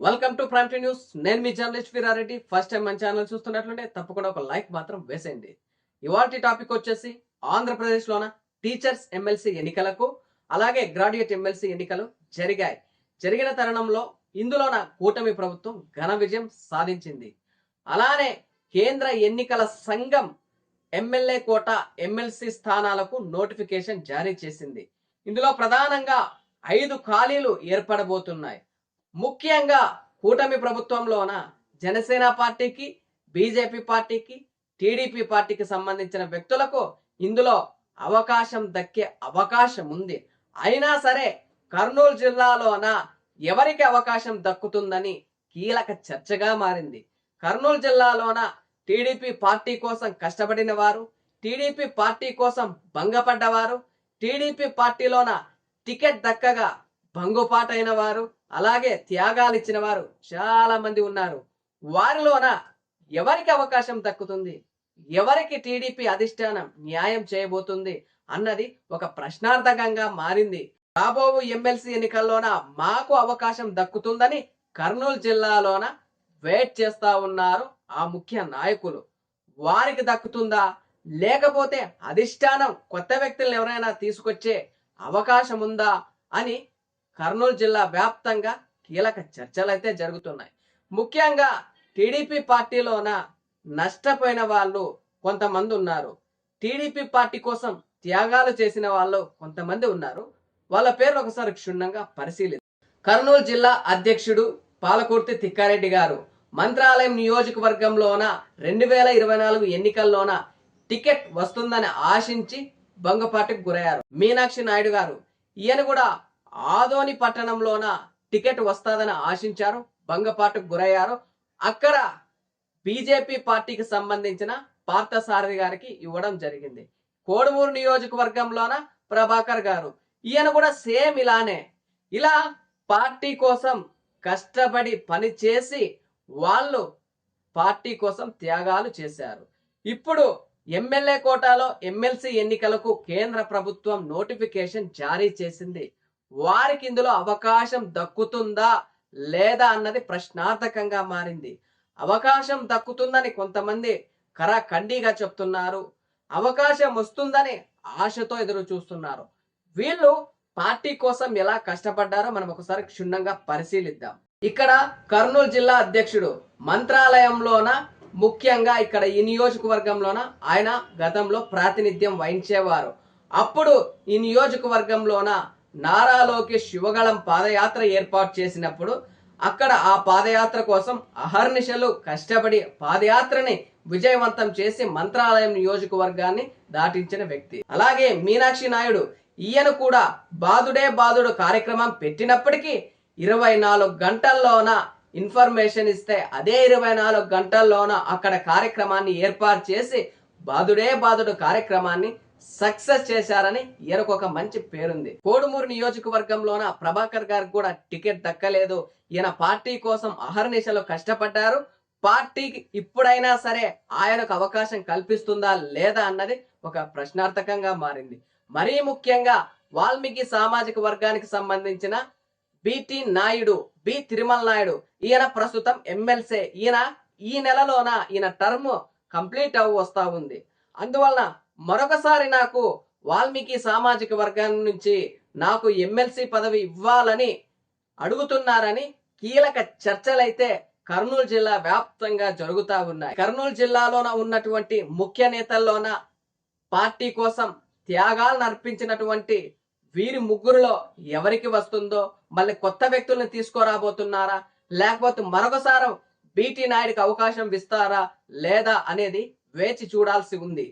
Welcome to Prime T News నేను మీ journalist Veerareddy first time మన ఛానల్ చూస్తున్నట్లుంటే తప్పకుండా ఒక లైక్ మాత్రం వేసేయండి. ఇవాటి టాపిక్ వచ్చేసి ఆంధ్రప్రదేశ్లోన టీచర్స్ ఎమ్మెల్సీ ఎన్నికలకు అలాగే గ్రాడ్యుయేట్ ఎమ్మెల్సీ ఎన్నికలు జరిగాయి. జరిగిన తరుణంలో ఇందులోన కూటమి ప్రభుత్వం ఘన విజయం సాధించింది. అలానే కేంద్ర ఎన్నికల సంఘం ఎమ్మెల్యే కోట ఎమ్మెల్సీ స్థానాలకు నోటిఫికేషన్ జారీ చేసింది. ఇందులో ప్రధానంగా ఐదు ఖాళీలు ఏర్పడబోతున్నాయి. ముఖ్యంగా కూటమి ప్రభుత్వంలోన జనసేన పార్టీకి బీజేపీ పార్టీకి టీడీపీ పార్టీకి సంబంధించిన వ్యక్తులకు ఇందులో అవకాశం దక్కే అవకాశం ఉంది అయినా సరే కర్నూలు జిల్లాలోన ఎవరికి అవకాశం దక్కుతుందని కీలక చర్చగా మారింది. కర్నూలు జిల్లాలోన టీడీపీ పార్టీ కోసం కష్టపడిన వారు టీడీపీ పార్టీ కోసం భంగపడ్డవారు టీడీపీ పార్టీలోన టికెట్ దక్కగా భంగుపాటైన వారు అలాగే త్యాగాలు ఇచ్చిన వారు చాలా మంది ఉన్నారు. వారిలోన ఎవరికి అవకాశం దక్కుతుంది? ఎవరికి టీడీపీ అధిష్టానం న్యాయం చేయబోతుంది అన్నది ఒక ప్రశ్నార్థకంగా మారింది. రాబోవు ఎమ్మెల్సీ ఎన్నికల్లోన మాకు అవకాశం దక్కుతుందని కర్నూలు జిల్లాలోన వెయిట్ చేస్తా ఉన్నారు ఆ ముఖ్య నాయకులు. వారికి దక్కుతుందా? లేకపోతే అధిష్టానం కొత్త వ్యక్తులను ఎవరైనా తీసుకొచ్చే అవకాశం ఉందా అని కర్నూలు జిల్లా వ్యాప్తంగా కీలక చర్చలు అయితే జరుగుతున్నాయి. ముఖ్యంగా టీడీపీ పార్టీలోన నష్టపోయిన వాళ్ళు కొంతమంది ఉన్నారు. టీడీపీ పార్టీ కోసం త్యాగాలు చేసిన వాళ్ళు కొంతమంది ఉన్నారు. వాళ్ళ పేర్లు ఒకసారి క్షుణ్ణంగా పరిశీలి. కర్నూలు జిల్లా అధ్యక్షుడు పాలకుర్తి తిక్కారెడ్డి గారు మంత్రాలయం నియోజకవర్గంలోన రెండు వేల ఇరవై నాలుగు ఎన్నికల్లోన టికెట్ వస్తుందని ఆశించి భంగపాటుకు గురయ్యారు. మీనాక్షి నాయుడు గారు. ఈయన కూడా ఆదోని పట్టణంలోన టికెట్ వస్తాదని ఆశించారు భంగపాటుకు గురయ్యారు. అక్కడ బీజేపీ పార్టీకి సంబంధించిన పార్థసారథి గారికి ఇవ్వడం జరిగింది. కోడుమూరు నియోజకవర్గంలోన ప్రభాకర్ గారు. ఈయన కూడా సేమ్ ఇలానే. ఇలా పార్టీ కోసం కష్టపడి పని చేసి వాళ్ళు పార్టీ కోసం త్యాగాలు చేశారు. ఇప్పుడు ఎమ్మెల్యే కోటాలో ఎమ్మెల్సీ ఎన్నికలకు కేంద్ర ప్రభుత్వం నోటిఫికేషన్ జారీ చేసింది. వారికి ఇందులో అవకాశం దక్కుతుందా లేదా అన్నది ప్రశ్నార్థకంగా మారింది. అవకాశం దక్కుతుందని కొంతమంది కరాఖండిగా చెప్తున్నారు. అవకాశం వస్తుందని ఆశతో ఎదురు చూస్తున్నారు. వీళ్ళు పార్టీ కోసం ఎలా కష్టపడ్డారో మనం ఒకసారి క్షుణ్ణంగా పరిశీలిద్దాం. ఇక్కడ కర్నూలు జిల్లా అధ్యక్షుడు మంత్రాలయంలోన ముఖ్యంగా ఇక్కడ ఈ నియోజకవర్గంలోన ఆయన గతంలో ప్రాతినిధ్యం వహించేవారు. అప్పుడు ఈ నియోజకవర్గంలోన నారాలోకి శివగళం పాదయాత్ర ఏర్పాటు చేసినప్పుడు అక్కడ ఆ పాదయాత్ర కోసం అహర్నిశలు కష్టపడి పాదయాత్రని విజయవంతం చేసి మంత్రాలయం నియోజకవర్గాన్ని దాటించిన వ్యక్తి. అలాగే మీనాక్షి నాయుడు ఈయన కూడా బాదుడే బాదుడు కార్యక్రమం పెట్టినప్పటికీ ఇరవై నాలుగు గంటల్లోన ఇన్ఫర్మేషన్ ఇస్తే అదే ఇరవై నాలుగు గంటల్లోన అక్కడ కార్యక్రమాన్ని ఏర్పాటు చేసి బాదుడే బాదుడు కార్యక్రమాన్ని సక్సెస్ చేశారని ఈయనకు ఒక మంచి పేరుంది. కోడుమూరు నియోజకవర్గంలోన ప్రభాకర్ గారికి కూడా టికెట్ దక్కలేదు. ఈయన పార్టీ కోసం అహర్నిశలు కష్టపడ్డారు. పార్టీకి ఇప్పుడైనా సరే ఆయనకు అవకాశం కల్పిస్తుందా లేదా అన్నది ఒక ప్రశ్నార్థకంగా మారింది. మరీ ముఖ్యంగా వాల్మీకి సామాజిక వర్గానికి సంబంధించిన B T Naidu B Tirumala Naidu ఈయన ప్రస్తుతం ఎమ్మెల్సీ. ఈయన ఈ నెలలోన ఈయన టర్మ్ కంప్లీట్ అవ్వ వస్తా ఉంది. అందువలన మరొకసారి నాకు వాల్మీకి సామాజిక వర్గం నుంచి నాకు ఎమ్మెల్సీ పదవి ఇవ్వాలని అడుగుతున్నారని కీలక చర్చలైతే కర్నూలు జిల్లా వ్యాప్తంగా జరుగుతూ ఉన్నాయి. కర్నూలు జిల్లాలోన ఉన్నటువంటి ముఖ్య నేతల్లోన పార్టీ కోసం త్యాగాలను అర్పించినటువంటి వీరి ముగ్గురులో ఎవరికి వస్తుందో మళ్ళీ కొత్త వ్యక్తుల్ని తీసుకురాబోతున్నారా లేకపోతే మరొకసారి బీటీ నాయుడికి అవకాశం ఇస్తారా లేదా అనేది వేచి చూడాల్సి ఉంది.